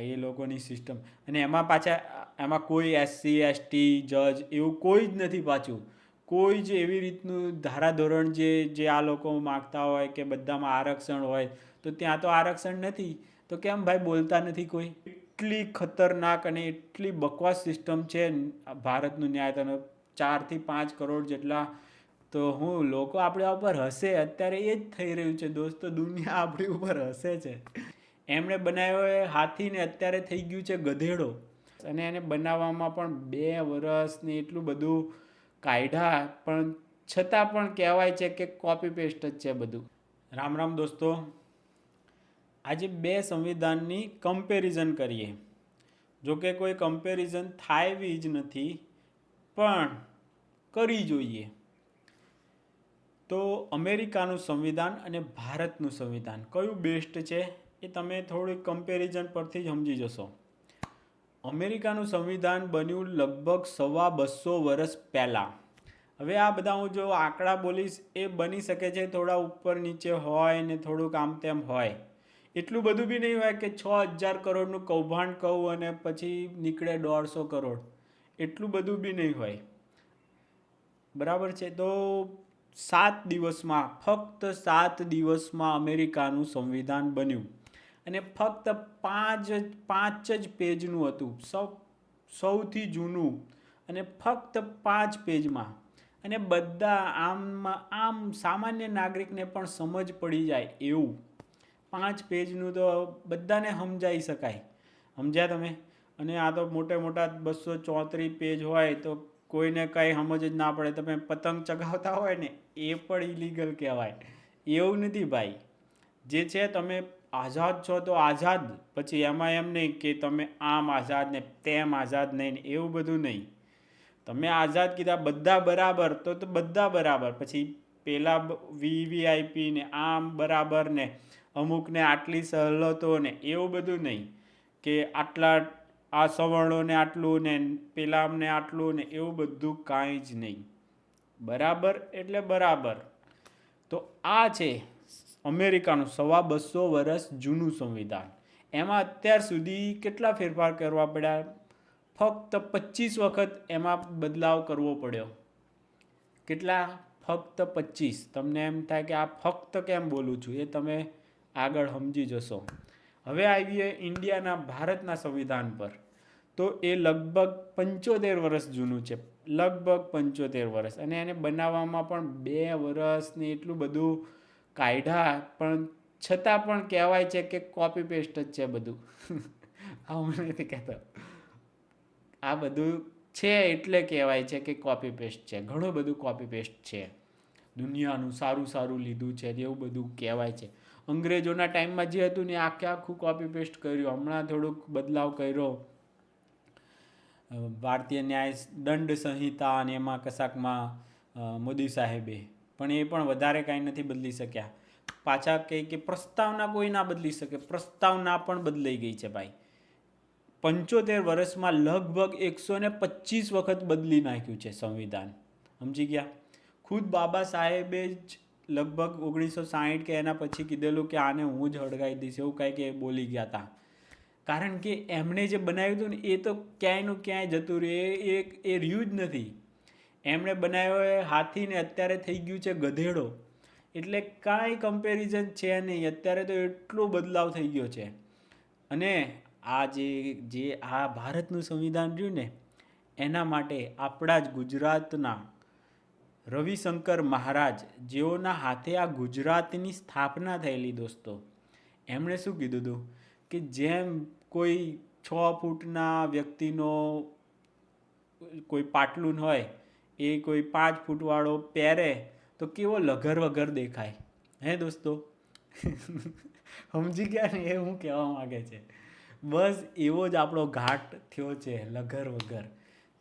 એ લોકોની સિસ્ટમ અને એમાં પાછા, એમાં કોઈ એસસી એસટી જજ એવું કોઈ જ નથી પાછું. કોઈ જ એવી રીતનું ધારાધોરણ જે જે આ લોકો માગતા હોય કે બધામાં આરક્ષણ હોય, તો ત્યાં તો આરક્ષણ નથી. તો કેમ ભાઈ બોલતા નથી કોઈ? એટલી ખતરનાક અને એટલી બકવાસ સિસ્ટમ છે ભારતનું ન્યાયતંત્ર ચારથી પાંચ કરોડ જેટલા તો હું, લોકો આપણા ઉપર હસે અત્યારે એ જ થઈ રહ્યું છે દોસ્તો, દુનિયા આપણી ઉપર હસે છે. એમણે બનાવ્યો એ હાથીને અત્યારે થઈ ગયું છે ગધેડો. અને એને બનાવવામાં પણ બે વર્ષને એટલું બધું કાઢ્યા, પણ છતાં પણ કહેવાય છે કે કોપી પેસ્ટ જ છે બધું. રામ રામ દોસ્તો, આજે બે સંવિધાનની કમ્પેરિઝન કરીએ. જો કે કોઈ કમ્પેરિઝન થાય એવી જ નથી, પણ કરી જોઈએ. તો અમેરિકાનું સંવિધાન અને ભારતનું સંવિધાન કયું બેસ્ટ છે? એ તમે થોડી કમ્પેરિઝન પરથી જ સમજી જશો. અમેરિકાનું સંવિધાન બન્યું લગભગ સવા બસો વર્ષ પહેલાં. હવે આ બધા હું જો આંકડા બોલીશ, એ બની શકે છે થોડા ઉપર નીચે હોય ને થોડુંક આમ તેમ હોય. એટલું બધું બી નહીં હોય કે છ હજાર કરોડનું કૌભાંડ કહું અને પછી નીકળે દોઢસો કરોડ. એટલું બધું બી નહીં હોય. બરાબર છે? તો સાત દિવસમાં, ફક્ત સાત દિવસમાં અમેરિકાનું સંવિધાન બન્યું. અને ફક્ત પાંચ પાંચ જ પેજનું હતું. સૌ, સૌથી જૂનું. અને ફક્ત પાંચ પેજમાં. અને બધા આમ આમ સામાન્ય નાગરિકને પણ સમજ પડી જાય એવું. પાંચ પેજનું તો બધાને સમજાઈ શકાય. સમજ્યા તમે? અને આ તો મોટે મોટા બસો ચોત્રીસ પેજ હોય તો કોઈને કંઈ સમજ જ ના પડે. તમે પતંગ ચગાવતા હોય ને, એ પણ ઇલીગલ કહેવાય. એવું નથી ભાઈ. જે છે તમે આઝાદ છો તો આઝાદ. પછી એમાં એમ નહીં કે તમે આમ આઝાદ ને તેમ આઝાદ નહીં એવું બધું નહીં. તમે આઝાદ કીધા બધા બરાબર તો તો બધા બરાબર. પછી પેલા વીવીઆઈપી ને આમ બરાબર ને અમુકને આટલી સહલતો ને એવું બધું નહીં કે આટલા આ સવર્ણોને આટલું ને પેલામને આટલું ને એવું બધું કાંઈ જ નહીં. બરાબર એટલે બરાબર. તો આ છે અમેરિકાનું સવા બસો વર્ષ જૂનું સંવિધાન. એમાં અત્યાર સુધી કેટલા ફેરફાર કરવા પડ્યા? ફક્ત પચીસ વખત એમાં બદલાવ કરવો પડ્યો. કેટલા? ફક્ત પચીસ. તમને એમ થાય કે આ ફક્ત કેમ બોલું છું? એ તમે આગળ સમજી જશો. હવે આવીએ ઇન્ડિયાના ભારતના સંવિધાન પર. તો એ લગભગ પંચોતેર વર્ષ જૂનું છે. લગભગ પંચોતેર વર્ષ. અને એને બનાવવામાં પણ બે વર્ષને એટલું બધું કાઢ્યા, પણ છતાં પણ કહેવાય છે કે કોપી પેસ્ટ જ છે બધું. આ હું નથી કહેતો. આ બધું છે એટલે કહેવાય છે કે કોપી પેસ્ટ છે. ઘણું બધું કોપી પેસ્ટ છે. દુનિયાનું સારું સારું લીધું છે એવું બધું કહેવાય છે. અંગ્રેજોના ટાઈમમાં જે હતું ને આખે આખું કોપી પેસ્ટ કર્યું. હમણાં થોડુંક બદલાવ કર્યો. ભારતીય ન્યાય દંડ સંહિતા અને એમાં કશાકમાં મોદી સાહેબે પણ એ પણ વધારે કાંઈ નથી બદલી શક્યા. પાછા કહે કે પ્રસ્તાવના કોઈ ના બદલી શકે, પ્રસ્તાવના પણ બદલાઈ ગઈ છે ભાઈ. પંચોતેર વર્ષમાં લગભગ એકસો ને પચીસ વખત બદલી નાખ્યું છે સંવિધાન. સમજી ગયા? ખુદ બાબા સાહેબે જ લગભગ ઓગણીસો સાહીઠ કે એના પછી કીધેલું કે આને હું જ હળગાવી દઈશ, એવું કાંઈ કે બોલી ગયા હતા કારણ કે એમણે જે બનાવ્યું હતું ને, એ તો ક્યાંયનું ક્યાંય જતું રહ્યું એ એ રહ્યું જ નથી. એમણે બનાવ્યો એ હાથીને અત્યારે થઈ ગયું છે ગધેડો. એટલે કાંઈ કમ્પેરિઝન છે નહીં, અત્યારે તો એટલો બદલાવ થઈ ગયો છે. અને આ જે જે આ ભારતનું સંવિધાન રહ્યું ને, એના માટે આપણા જ ગુજરાતના રવિશંકર મહારાજ જેઓના હાથે આ ગુજરાતની સ્થાપના થયેલી દોસ્તો, એમણે શું કીધું હતું કે જેમ કોઈ છ ફૂટના વ્યક્તિનો કોઈ પાટલુન હોય એ કોઈ પાંચ ફૂટવાળો પહેરે તો કેવો લઘર વગર દેખાય. હે દોસ્તો? સમજી ગયા ને એ હું કહેવા માગે છે. બસ એવો જ આપણો ઘાટ થયો છે લઘર વગર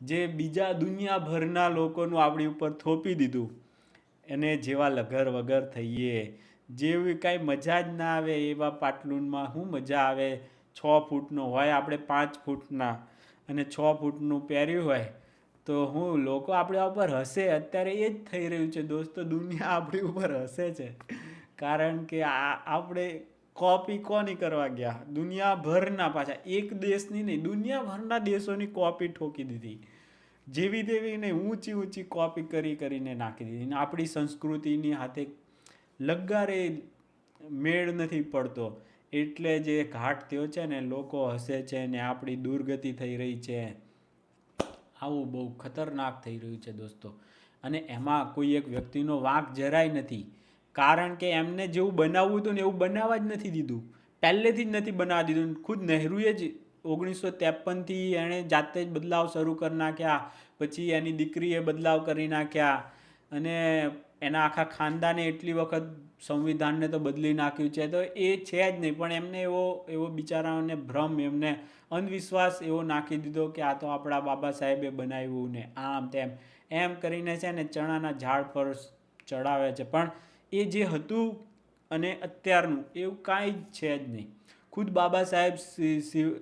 જે બીજા દુનિયાભરના લોકોનું આપણી ઉપર થોપી દીધું. એને જેવા લઘર વગર થઈએ. જેવી કાંઈ મજા જ ના આવે એવા પાટલુનમાં શું મજા આવે. છ ફૂટનો હોય, આપણે પાંચ ફૂટના. અને છ ફૂટનું પહેર્યું હોય તો હું, લોકો આપણા ઉપર હસે. અત્યારે એ જ થઈ રહ્યું છે, દોસ્તો. દુનિયા આપણી ઉપર હસે છે. કારણ કે આ, આપણે કોપી કોની કરવા ગયા? દુનિયાભરના પાછા. એક દેશની નહીં, દુનિયાભરના દેશોની કોપી ઠોકી દીધી. જેવી તેવી ઊંચી ઊંચી કોપી કરી કરીને નાખી દીધી. ને આપણી સંસ્કૃતિની હાથે લગારે મેળ નથી પડતો. એટલે જે ઘાટ થયો છે ને, લોકો હસે છે ને, આપણી દુર્ગતિ થઈ રહી છે. આવું બહુ ખતરનાક થઈ રહ્યું છે દોસ્તો. અને એમાં કોઈ એક વ્યક્તિનો વાંક જરાય નથી. કારણ કે એમને જેવું બનાવવું હતું ને એવું બનાવવા જ નથી દીધું. પહેલેથી જ નથી બનાવવા દીધું. ખુદ નહેરુએ જ ઓગણીસો ત્રેપનથી એણે જાતે જ બદલાવ શરૂ કરી નાખ્યા. પછી એની દીકરીએ બદલાવ કરી નાખ્યા. અને એના આખા ખાનદાને એટલી વખત સંવિધાનને તો બદલી નાખ્યું છે, તો એ છે જ નહીં. પણ એમને એવો એવો બિચારાઓને ભ્રમ, એમને અંધવિશ્વાસ એવો નાખી દીધો કે આ તો આપણા બાબા સાહેબે બનાવ્યું ને આમ તેમ. એમ કરીને છે ને ચણાના ઝાડ પર ચડાવે છે. પણ એ જે હતું અને અત્યારનું, એવું કાંઈ જ છે જ નહીં. ખુદ બાબા સાહેબ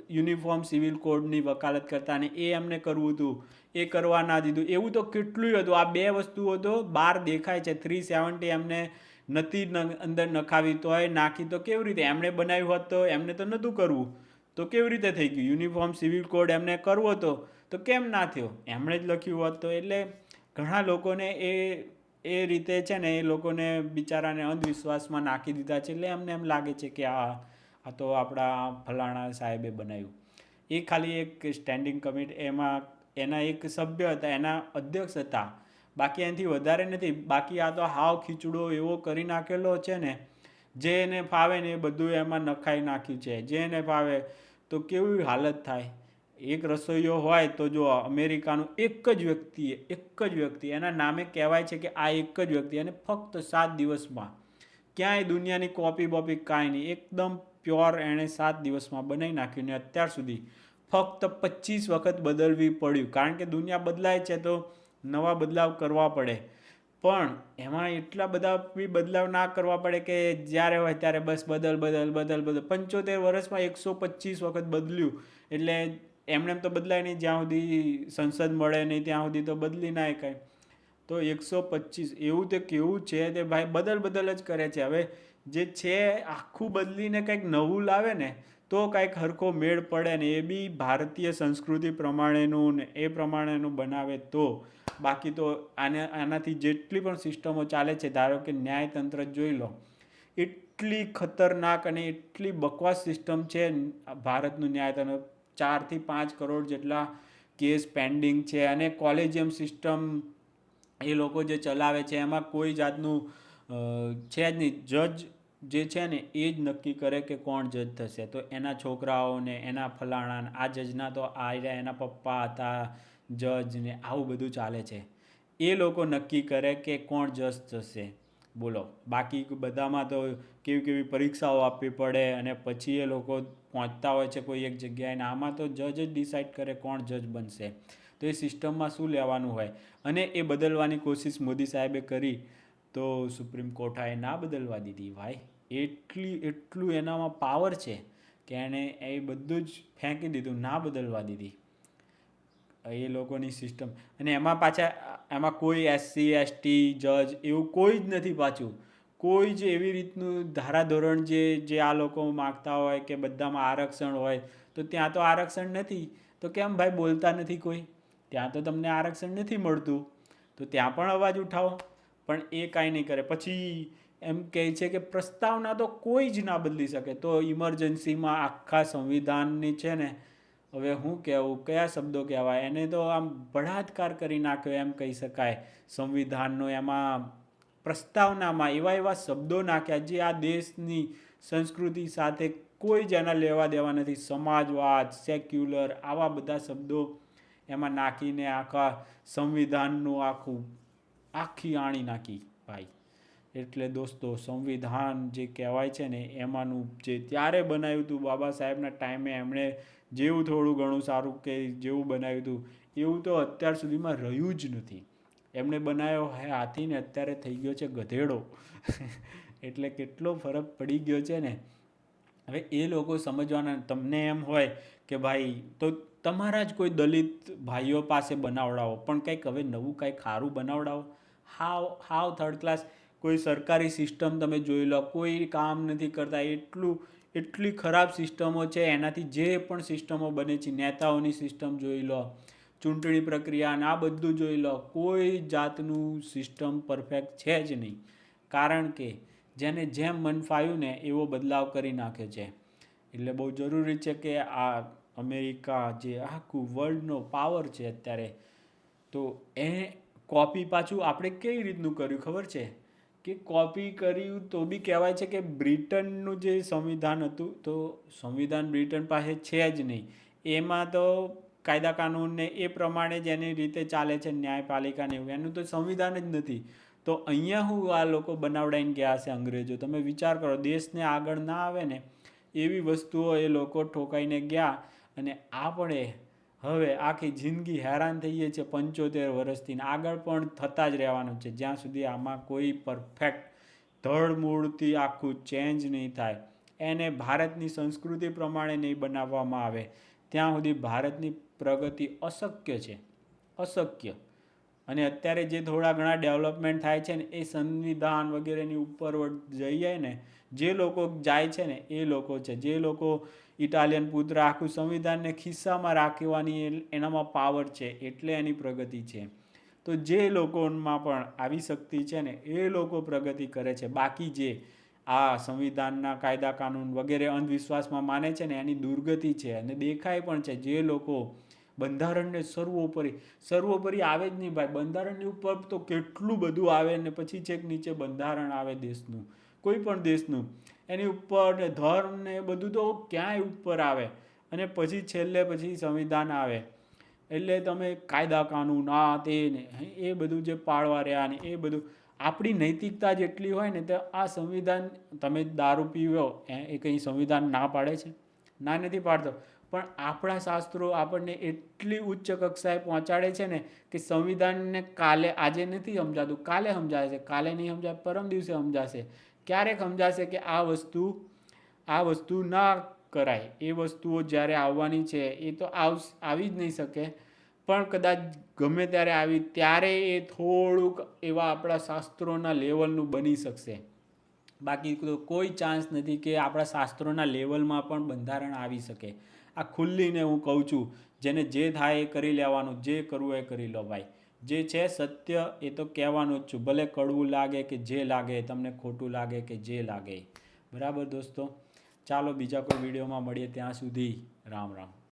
યુનિફોર્મ સિવિલ કોડની વકાલત કરતા અને એ એમને કરવું હતું, એ કરવા ના દીધું. એવું તો કેટલું હતું. આ બે વસ્તુઓ તો બહાર દેખાય છે. થ્રી સેવન્ટી એમને નથી અંદર નખાવી તોય નાખી. તો કેવી રીતે? એમણે બનાવ્યું હોત તો એમને તો નહોતું કરવું. તો કેવી રીતે થઈ ગયું? યુનિફોર્મ સિવિલ કોડ એમને કરવો હતો તો કેમ ના થયો? એમણે જ લખ્યું હોત તો. એટલે ઘણા લોકોને એ એ રીતે છે ને એ લોકોને બિચારાને અંધવિશ્વાસમાં નાખી દીધા છે. એટલે એમને એમ લાગે છે કે આ આ તો આપણા ફલાણા સાહેબે બનાવ્યું. એ ખાલી એક સ્ટેન્ડિંગ કમિટી એમાં એના એક સભ્ય હતા, એના અધ્યક્ષ હતા. બાકી એનાથી વધારે નથી, બાકી આ તો હાવ ખીચડો એવો કરી નાખેલો છે ને, જે એને ફાવે ને એ બધું એમાં નખાઈ નાખ્યું છે. જે એને ફાવે તો કેવી હાલત થાય? એક રસોઈયો હોય તો જો અમેરિકાનું એક જ વ્યક્તિ, એક જ વ્યક્તિ, એના નામે કહેવાય છે કે આ એક જ વ્યક્તિ અને ફક્ત સાત દિવસમાં ક્યાંય દુનિયાની કોપી બોપી કાંઈ નહીં, એકદમ પ્યોર એણે સાત દિવસમાં બનાવી નાખ્યું ને અત્યાર સુધી ફક્ત પચીસ વખત બદલવી પડ્યું. કારણ કે દુનિયા બદલાય છે તો નવા બદલાવ કરવા પડે. પણ એમાં એટલા બધા બી બદલાવ ના કરવા પડે કે જ્યારે હોય ત્યારે બસ બદલ બદલ બદલ બદલ. પંચોતેર વર્ષમાં એકસો પચીસ વખત બદલ્યું. એટલે એમણે એમ તો બદલાય નહીં. જ્યાં સુધી સંસદ મળે નહીં, ત્યાં સુધી તો બદલી ના કાંઈ. તો એકસો પચીસ એવું તે કેવું છે તે ભાઈ બદલ બદલ જ કરે છે. હવે જે છે આખું બદલીને કંઈક નવું લાવે ને, તો કાંઈક હરખો મેળ પડે ને, એ બી ભારતીય સંસ્કૃતિ પ્રમાણેનું ને, એ પ્રમાણેનું બનાવે તો. બાકી તો આને, આનાથી જેટલી પણ સિસ્ટમો ચાલે છે, ધારો કે ન્યાયતંત્ર જોઈ લો, એટલી ખતરનાક અને એટલી બકવાસ સિસ્ટમ છે, ભારતનું ન્યાયતંત્ર, ચારથી પાંચ કરોડ જેટલા કેસ પેન્ડિંગ છે, અને કોલેજિયમ સિસ્ટમ એ લોકો જે ચલાવે છે, એમાં કોઈ જાતનું છે જ નહીં, જજ જે છે ને એ જ નક્કી કરે કે કોણ જજ થશે. તો એના છોકરાઓને, એના ફલાણાને, આ જજના તો આ એના પપ્પા હતા, જજ ને આવું બધું ચાલે છે. એ લોકો નક્કી કરે કે કોણ જજ થશે. બોલો, બાકી બધામાં તો કેવી કેવી પરીક્ષાઓ આપવી પડે અને પછી એ લોકો પહોંચતા હોય છે કોઈ એક જગ્યાએ ને આમાં તો જજ જ ડિસાઈડ કરે કોણ જજ બનશે. તો એ સિસ્ટમમાં શું લેવાનું હોય? અને એ બદલવાની કોશિશ મોદી સાહેબે કરી. તો સુપ્રીમ કોર્ટાએ ના બદલવા દીધી ભાઈ. એટલી, એટલું એનામાં પાવર છે કે એણે એ બધું જ ફેંકી દીધું, ના બદલવા દીધી. એ લોકોની સિસ્ટમ અને એમાં પાછા, એમાં કોઈ એસસી એસટી જજ એવું કોઈ જ નથી પાછું. કોઈ જ એવી રીતનું ધારાધોરણ જે જે આ લોકો માગતા હોય કે બધામાં આરક્ષણ હોય, તો ત્યાં તો આરક્ષણ નથી. તો કેમ ભાઈ બોલતા નથી કોઈ? ત્યાં તો તમને આરક્ષણ નથી મળતું. તો ત્યાં પણ અવાજ ઉઠાવો. પણ એ કાંઈ નહીં કરે. પછી એમ કહે છે કે પ્રસ્તાવના તો કોઈ જ ના બદલી શકે. તો ઇમરજન્સીમાં આખા સંવિધાનની છે ને, હવે હું કહેવું, કયા શબ્દો કહેવાય? એને તો આમ બળાત્કાર કરી નાખ્યો એમ કહી શકાય. સંવિધાનનો એમાં પ્રસ્તાવનામાં એવા એવા શબ્દો નાખ્યા જે આ દેશની સંસ્કૃતિ સાથે કોઈ જ એના લેવા દેવા નથી. સમાજવાદ, સેક્યુલર, આવા બધા શબ્દો એમાં નાખીને આખા સંવિધાનનું આખું આખી આણી નાખી ભાઈ. એટલે દોસ્તો, સંવિધાન જે કહેવાય છે ને, એમાંનું જે ત્યારે બનાવ્યું હતું બાબા સાહેબના ટાઈમે એમણે જેવું થોડું ઘણું સારું કે જેવું બનાવ્યું હતું, એવું તો અત્યાર સુધીમાં રહ્યું જ નથી. એમણે બનાવ્યો હે હાથી ને અત્યારે થઈ ગયો છે ગધેડો. એટલે કેટલો ફરક પડી ગયો છે ને. હવે એ લોકો સમજવાના, તમને એમ હોય કે ભાઈ, તો તમારા જ કોઈ દલિત ભાઈઓ પાસે બનાવડાવો, પણ કંઈક હવે નવું કંઈક સારું બનાવડાવો. હાવ હાવ થર્ડ ક્લાસ કોઈ સરકારી સિસ્ટમ તમે જોઈ લો, કોઈ કામ નથી કરતા, એટલું, એટલી ખરાબ સિસ્ટમો છે, એનાથી જે પણ સિસ્ટમો બને છે, નેતાઓની સિસ્ટમ જોઈ લો, ચૂંટણી પ્રક્રિયા આ બધું જોઈ લો, કોઈ જાતનું સિસ્ટમ પરફેક્ટ છે જ નહીં. કારણ કે જેને જેમ મન ફાયું ને, એવો બદલાવ કરી નાખે છે. એટલે બહુ જરૂરી છે કે આ અમેરિકા જે આખું વર્લ્ડનો પાવર છે અત્યારે, તો એ કોપી પાછું આપણે કેવી રીતનું કર્યું ખબર છે? કે કોપી કર્યું તો બી કહેવાય છે કે બ્રિટનનું જે સંવિધાન હતું, તો સંવિધાન બ્રિટન પાસે છે જ નહીં. એમાં તો કાયદા કાનૂનને એ પ્રમાણે જ એની રીતે ચાલે છે ન્યાયપાલિકાને એવું. એનું તો સંવિધાન જ નથી. તો અહીંયા હું આ લોકો બનાવડાઈને ગયા છે અંગ્રેજો. તમે વિચાર કરો, દેશને આગળ ના આવે ને, એવી વસ્તુઓ એ લોકો ઠોકાઈને ગયા અને આપણે હવે આખી જિંદગી હેરાન થઈએ છીએ પંચોતેર વર્ષથી આગળ પણ થતા જ રહેવાનું છે. જ્યાં સુધી આમાં કોઈ પરફેક્ટ ધડમૂળથી આખું ચેન્જ નહીં થાય. એને ભારતની સંસ્કૃતિ પ્રમાણે નહીં બનાવવામાં આવે. ત્યાં સુધી ભારતની પ્રગતિ અશક્ય છે. અશક્ય. અને અત્યારે જે થોડા ઘણા ડેવલપમેન્ટ થાય છે ને, એ સંવિધાન વગેરેની ઉપર જઈએ ને, જે લોકો જાય છે ને, એ લોકો છે. જે લોકો ઇટાલિયન પુત્ર આખું સંવિધાનને ખિસ્સામાં રાખવાની એનામાં પાવર છે, એટલે એની પ્રગતિ છે. તો જે લોકોમાં પણ આવી શક્તિ છે ને, એ લોકો પ્રગતિ કરે છે. બાકી જે આ સંવિધાનના કાયદા કાનૂન વગેરે અંધવિશ્વાસમાં માને છે ને, એની દુર્ગતિ છે અને દેખાય પણ છે. જે લોકો બંધારણને સર્વોપરી સર્વોપરી આવે જ નહીં ભાઈ. બંધારણની ઉપર તો કેટલું બધું આવે ને પછી છેક નીચે બંધારણ આવે દેશનું, કોઈ પણ દેશનું. એની ઉપર ને ધર્મ ને બધું તો ક્યાંય ઉપર આવે અને પછી છેલ્લે પછી સંવિધાન આવે. એટલે તમે કાયદા કાનૂન, આ તે ને એ બધું જે પાળવા રહ્યા ને એ બધું, આપણી નૈતિકતા જેટલી હોય ને તો આ સંવિધાન તમે દારૂ પીવો એ કંઈ સંવિધાન ના પાડે છે? ના નથી પાડતો. પણ આપણા શાસ્ત્રો આપણને એટલી ઉચ્ચ કક્ષાએ પહોંચાડે છે ને કે સંવિધાનને કાલે, આજે નથી સમજાતું. કાલે સમજાશે, કાલે નહીં સમજાય, પરમ દિવસે સમજાશે. ક્યારેક સમજાશે કે આ વસ્તુ આ વસ્તુ ના કરાય. એ વસ્તુઓ જ્યારે આવવાની છે, એ તો આવ આવી જ નહીં શકે. પણ કદાચ ગમે ત્યારે આવી, ત્યારે એ થોડુંક એવા આપણા શાસ્ત્રોના લેવલનું બની શકશે. બાકી તો કોઈ ચાન્સ નથી કે આપણા શાસ્ત્રોના લેવલમાં પણ બંધારણ આવી શકે. આ ખુલ્લીને હું કહું છું, જેને જે થાય એ કરી લેવાનું, જે કરવું એ કરી લો ભાઈ. જે છે સત્ય એ તો કહેવાનું જ છું, ભલે કડવું લાગે કે જે લાગે, તમને ખોટું લાગે કે જે લાગે. બરાબર દોસ્તો? ચાલો બીજા કોઈ વિડીયોમાં મળીએ ત્યાં સુધી રામ રામ.